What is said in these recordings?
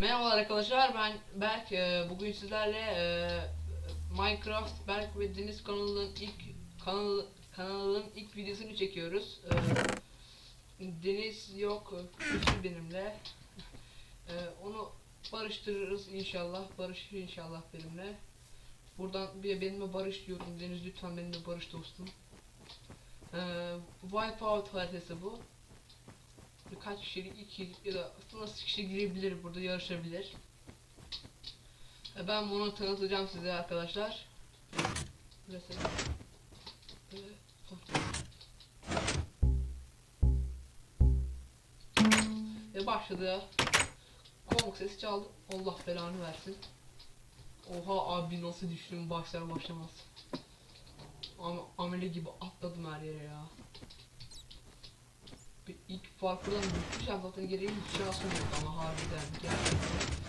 Merhabalar arkadaşlar ben Berk Ee, bugün sizlerle e, Minecraft Berk ve Deniz kanalının ilk kanal kanalının ilk videosunu çekiyoruz. Ee, Deniz yok küsü benimle. Ee, onu barıştırırız inşallah barışır inşallah benimle. Buradan bir benimle barış diyorum Deniz lütfen benimle barış dostum. Ee, Wipeout haritası bu birkaç kişilik iki ya da nasıl kişi girebilir burada yarışabilir. Ben bunu tanıtacağım size arkadaşlar. Mesela Ve başladı. Komuk sesi çaldı. Allah belanı versin. Oha abi nasıl düştüm başlar başlamaz. Am amele gibi atladım her yere ya. İlk parkurdan düşmüşüm zaten geriye hiç şansım yok ama harbiden gerçekten.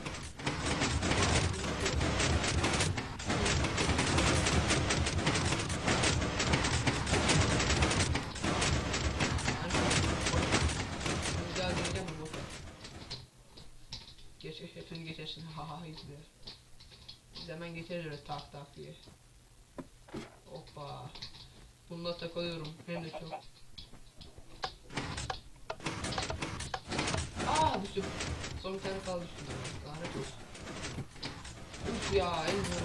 Güzel diyeceğim mi bu? Geç geç hepsini geçersin ha ha izle. Biz hemen geçeriz tak tak diye. Hoppa. Bunda takılıyorum hem de çok. Aa düştüm. Son bir tane kaldı düştüm. Lanet olsun. Uf ya en zor.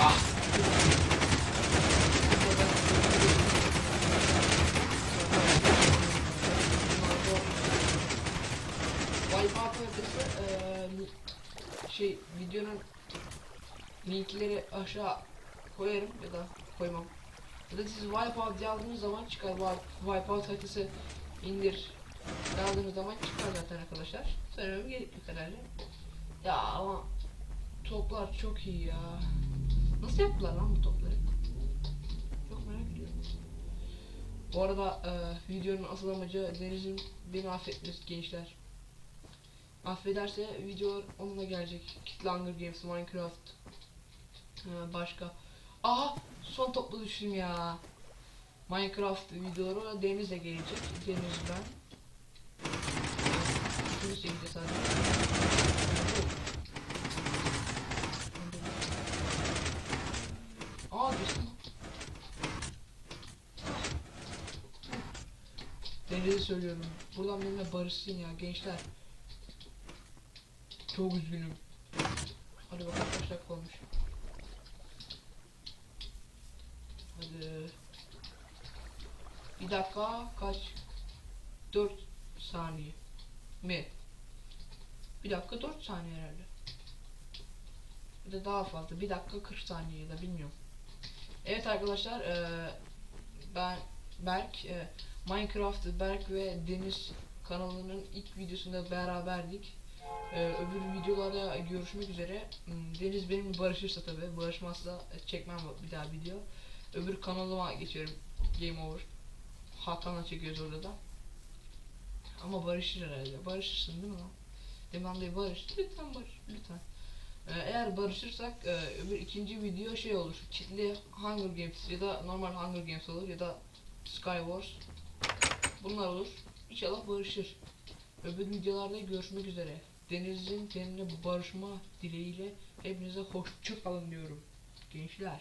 Ah! Wipeout haritası eee, şey videonun linkleri aşağı koyarım ya da koymam. Ya da siz Wipeout yazdığınız zaman çıkar Wi- Wipeout haritası indir yazdığınız zaman çıkar zaten arkadaşlar. Söylemem gerek yok herhalde. Ya ama toplar çok iyi ya. Nasıl yaptılar lan bu topları? Çok merak ediyorum. Bu arada e, videonun asıl amacı Deniz'in beni affetmesi gençler. Affederse video onunla gelecek. Kitle Hunger Games, Minecraft. Ee, başka. Aha son toplu düştüm ya. Minecraft videoları Deniz'le gelecek. Deniz ben. Şunu çekeceğiz sadece. Aa düştüm. Deniz'i söylüyorum. Buradan benimle barışsın ya gençler. Çok üzgünüm. Hadi bakalım kaç dakika olmuş. Hadi. Bir dakika kaç? 4 saniye mi? Bir dakika 4 saniye herhalde. Bir de daha fazla. Bir dakika 40 saniye ya da bilmiyorum. Evet arkadaşlar eee, ben Berk eee, Minecraft Berk ve Deniz kanalının ilk videosunda beraberdik. Ee, öbür videolarda görüşmek üzere. Hmm, Deniz benimle barışırsa tabi. Barışmazsa çekmem bir daha video. Öbür kanalıma geçiyorum. Game over. Hakan'la çekiyoruz orada da. Ama barışır herhalde. Barışırsın değil mi lan? Demin de barış. Lütfen barış. Lütfen. Ee, eğer barışırsak e, öbür ikinci video şey olur. Kitli Hunger Games ya da normal Hunger Games olur ya da Skywars. Bunlar olur. İnşallah barışır. Öbür videolarda görüşmek üzere. Deniz'in benimle barışma dileğiyle hepinize hoşça kalın diyorum. Gençler.